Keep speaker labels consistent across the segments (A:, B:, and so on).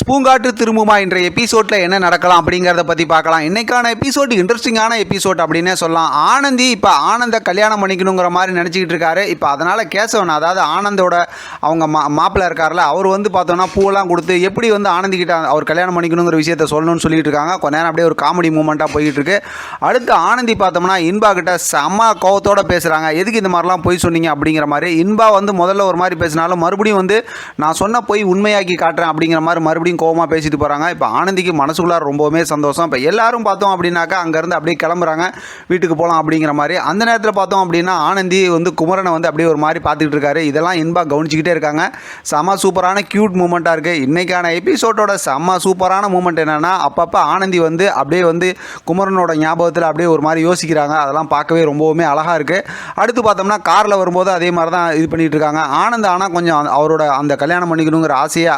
A: ஸ்பூங்காட்டு திரும்புமா என்ற எபிசோட்ல என்ன நடக்கலாம் அப்படிங்கிறத பற்றி பார்க்கலாம். இன்னைக்கான எபிசோட் இன்ட்ரெஸ்டிங்கான எபிசோட் அப்படின்னே சொல்லலாம். ஆனந்தி இப்போ ஆனந்த கல்யாணம் பண்ணிக்கணுங்கிற மாதிரி நினச்சிக்கிட்டு இருக்காரு. இப்போ அதனால் கேசவன் அதாவது ஆனந்தோட அவங்க மா மாப்பிள்ள இருக்கார்ல அவர் வந்து பார்த்தோன்னா பூவெல்லாம் கொடுத்து எப்படி வந்து ஆனந்தி கிட்ட அவர் கல்யாணம் பண்ணிக்கணுங்கிற விஷயத்த சொல்லணும்னு சொல்லிட்டு இருக்காங்க. கொஞ்ச நேரம் அப்படியே ஒரு காமெடி மூமெண்ட்டாக போயிட்டு இருக்கு. அடுத்து ஆனந்தி பார்த்தோம்னா இன்பா கிட்ட செம்ம கோவத்தோட பேசுகிறாங்க எதுக்கு இந்த மாதிரிலாம் போய் சொன்னீங்க அப்படிங்கிற மாதிரி. இன்பா வந்து முதல்ல ஒரு மாதிரி பேசினாலும் மறுபடியும் வந்து நான் சொன்ன போய் உண்மையாக்கி காட்டுறேன் அப்படிங்கிற மாதிரி மறுபடியும் கோவமாக பேசிட்டு போகிறாங்க இப்போ ஆனந்திக்கு மனசுக்குள்ளார ரொம்பவுமே சந்தோஷம். இப்போ எல்லாரும் பார்த்தோம் அப்படின்னாக்கா அங்கேருந்து அப்படியே கிளம்புறாங்க. வீட்டுக்கு போகலாம் அப்படிங்கிற மாதிரி. அந்த நேரத்தில் பார்த்தோம் அப்படின்னா ஆனந்தி வந்து குமரனை வந்து அப்படியே ஒரு மாதிரி பார்த்துக்கிட்டு இருக்காரு. இதெல்லாம் இன்பா கவனிச்சிக்கிட்டே இருக்காங்க. செம்ம சூப்பரான க்யூட் மூமெண்ட்டாக இருக்குது இன்றைக்கான எபிசோடோட செம்ம சூப்பரான மூமெண்ட் என்னென்னா அப்பப்போ ஆனந்தி வந்து அப்படியே வந்து குமரனோட ஞாபகத்தில் அப்படியே ஒரு மாதிரி யோசிக்கிறாங்க. அதெல்லாம் பார்க்கவே ரொம்பவுமே அழகாக இருக்குது அடுத்து பார்த்தோம்னா காரில் வரும்போது அதே மாதிரி தான் இது பண்ணிகிட்டு இருக்காங்க. ஆனந்த் ஆனால் கொஞ்சம் அவரோட அந்த கல்யாணம் பண்ணிக்கணுங்கிற ஆசையை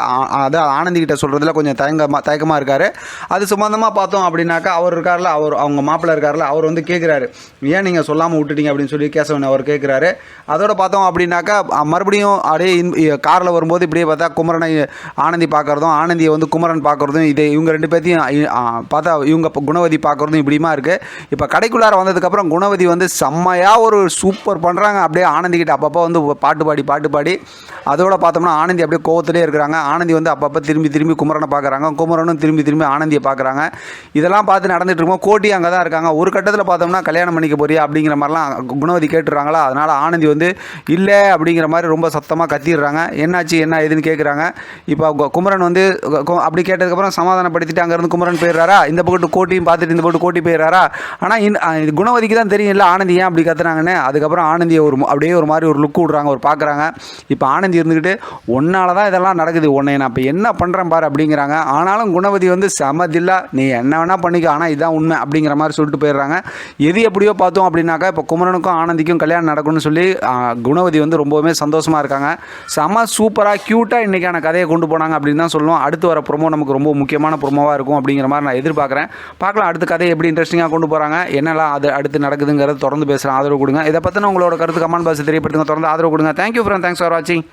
A: அதை ஆனந்திக்கிட்ட ஆனந்தி சொல்கிறதுல கொஞ்சம் தயங்கமாக தயக்கமாக இருக்கார். அது சம்மந்தமாக பார்த்தோம் அப்படின்னாக்கா அவர் இருக்கார்ல அவர் அவங்க மாப்பிள்ளை இருக்கார்ல அவர் வந்து கேட்குறாரு ஏன் நீங்கள் சொல்லாமல் விட்டுட்டீங்க? அப்படின்னு சொல்லி கேசவன் அவர் கேட்குறாரு அதோட பார்த்தோம் அப்படின்னாக்கா மறுபடியும் அப்படியே காரில் வரும்போது இப்படியே பார்த்தா குமரனை ஆனந்தி பார்க்குறதும் ஆனந்தியை வந்து குமரன் பார்க்குறதும் இதை இவங்க ரெண்டு பேர்த்தையும் பார்த்தா இவங்க இப்போ குணவதி பார்க்குறதும் இப்படிமா இருக்குது இப்போ கடைக்குள்ளார வந்ததுக்கப்புறம் குணவதி வந்து செம்மையாக ஒரு சூப்பர் பண்ணுறாங்க அப்படியே ஆனந்திக்கிட்ட அப்பப்போ வந்து பாட்டு பாடி பாட்டு பாடி. அதோட பார்த்தோம்னா ஆனந்தி அப்படியே கோவத்திலே இருக்கிறாங்க. ஆனந்தி வந்து அப்பப்போ திரும்பி திரும்பி குமரனை பார்க்குறாங்க. குமரனும் திரும்பி திரும்பி ஆனந்தியை பார்க்குறாங்க. இதெல்லாம் பார்த்து நடந்துட்டு இருக்கோம் கோட்டி அங்கே தான் இருக்காங்க. ஒரு கட்டத்தில் பார்த்தோம்னா கல்யாணம் பண்ணிக்க போறியா அப்படிங்கிற மாதிரிலாம் குணவதி கேட்டுறாங்களா அதனால் ஆனந்தி வந்து இல்லை அப்படிங்கிற மாதிரி ரொம்ப சத்தமாக கத்திடுறாங்க. என்னாச்சு? என்ன ஏதுன்னு கேட்குறாங்க. இப்போ குமரன் வந்து அப்படி கேட்டதுக்கப்புறம் சமாதானப்படுத்திட்டு அங்கேருந்து குமரன் போயிடுறாரா? இந்த பக்கத்து கோட்டியும் பார்த்துட்டு இந்த பக்கத்து கோட்டி போயிடுறாரா? ஆனால் இன் இது குணவதிக்கு தான் தெரியும் இல்லை ஆனந்தி ஏன் அப்படி கத்துறாங்கன்னு. அதுக்கப்புறம் ஆனந்தியை ஒரு அப்படியே ஒரு மாதிரி ஒரு லுக் விடுறாங்க ஒரு பார்க்குறாங்க. இப்போ ஆனந்தி இருந்துக்கிட்டு உன்னால தான் இதெல்லாம் நடக்குது. உன்னை நான் இப்போ என்ன பண்ணுறேன் பாரு அப்படிங்கிறாங்க. ஆனாலும் குணவதி வந்து சமதில்லா நீ என்ன வேணால் பண்ணிக்க ஆனால் இதுதான் உண்மை அப்படிங்கிற மாதிரி சொல்லிட்டு போயிடுறாங்க. எது எப்படியோ பார்த்தோம் அப்படின்னாக்கா இப்போ குமரனுக்கும் ஆனந்திக்கும் கல்யாணம் நடக்கும்னு சொல்லி குணவதி வந்து ரொம்பவுமே சந்தோஷமாக இருக்காங்க. செம சூப்பராக க்யூட்டாக இன்றைக்கான கதையை கொண்டு போனாங்க அப்படின்னு தான் சொல்லுவோம். அடுத்து வர ப்ரொமோ நமக்கு ரொம்ப முக்கியமான ப்ரொமோவாக இருக்கும் அப்படிங்கிற மாதிரி நான் எதிர்பார்க்குறேன். பார்க்கலாம் அடுத்த கதையை எப்படி இன்ட்ரெஸ்டிங்காக கொண்டு போகிறாங்க என்னெல்லாம் அது அடுத்து நடக்குதுங்கிறத தொடர்ந்து பேசுகிறேன் ஆதரவு கொடுங்க. இதை பற்றின உங்களோட கருத்து கமெண்ட் பாக்ஸ் தெரியப்படுத்துங்க. தொடர்ந்து ஆதரவு கொடுங்க. தேங்க்யூ ஃப்ரெண்ட் தேங்க்ஸ் ஃபார் வாட்சிங்